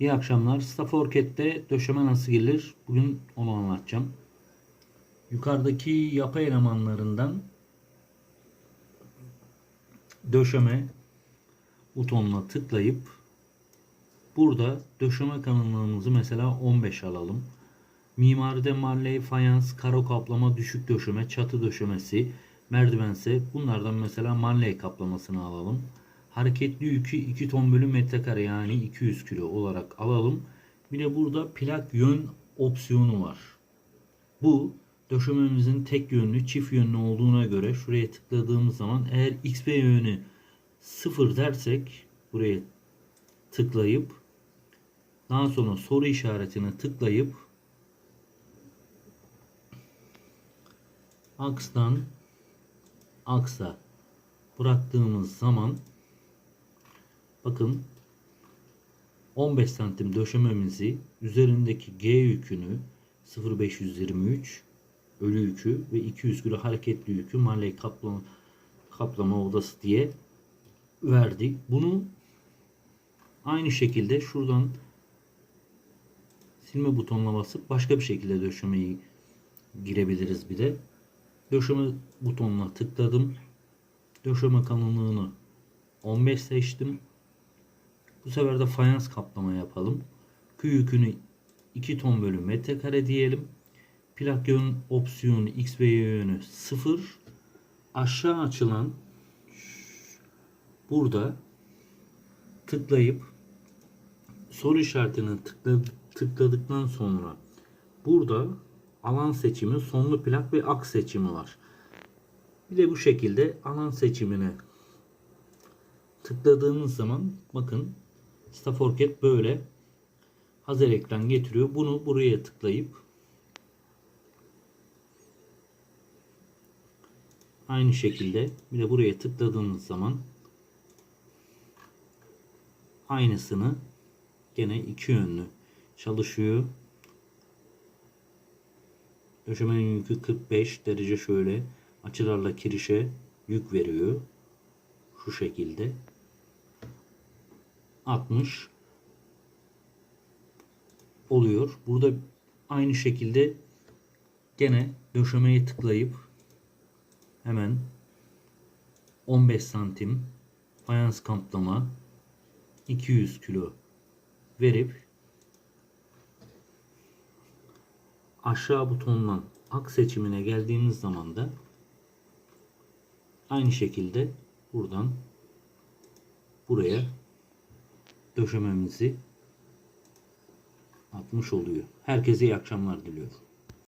İyi akşamlar. Staforket'te döşeme nasıl gelir? Bugün onu anlatacağım. Yukarıdaki yapı elemanlarından döşeme butonuna tıklayıp burada döşeme kalınlığımızı mesela 15 alalım. Mimaride marley, fayans, karo kaplama, düşük döşeme, çatı döşemesi, merdivense bunlardan mesela marley kaplamasını alalım. Hareketli yükü 2 ton bölü metrekare yani 200 kilo olarak alalım. Bir de burada plak yön opsiyonu var. Bu döşememizin tek yönlü çift yönlü olduğuna göre şuraya tıkladığımız zaman eğer x ve yönü 0 dersek buraya tıklayıp daha sonra soru işaretine tıklayıp akstan aksa bıraktığımız zaman bakın 15 santim döşememizi üzerindeki G yükünü 0523 ölü yükü ve 200 kilo hareketli yükü Marley kaplama, kaplama odası diye verdik. Bunu aynı şekilde şuradan silme butonuna basıp başka bir şekilde döşemeyi girebiliriz bir de. Döşeme butonuna tıkladım. Döşeme kalınlığını 15 seçtim. Bu sefer de fayans kaplama yapalım. Kü yükünü 2 ton bölü metrekare diyelim. Plak yön opsiyonu X ve Y yönü 0. Aşağı açılan burada tıklayıp soru işaretini tıkla, tıkladıktan sonra burada alan seçimi, sonlu plak ve aks seçimi var. Bir de bu şekilde alan seçimine tıkladığımız zaman bakın Staforket böyle hazır ekran getiriyor. Bunu buraya tıklayıp aynı şekilde bir de buraya tıkladığımız zaman aynısını gene iki yönlü çalışıyor. Döşemenin yükü 45 derece şöyle açılarla kirişe yük veriyor. Şu şekilde. 60 oluyor. Burada aynı şekilde gene döşemeye tıklayıp hemen 15 santim fayans kaplama 200 kilo verip aşağı butondan ak seçimine geldiğimiz zaman da aynı şekilde buradan buraya döşememizi atmış oluyor. Herkese iyi akşamlar diliyorum.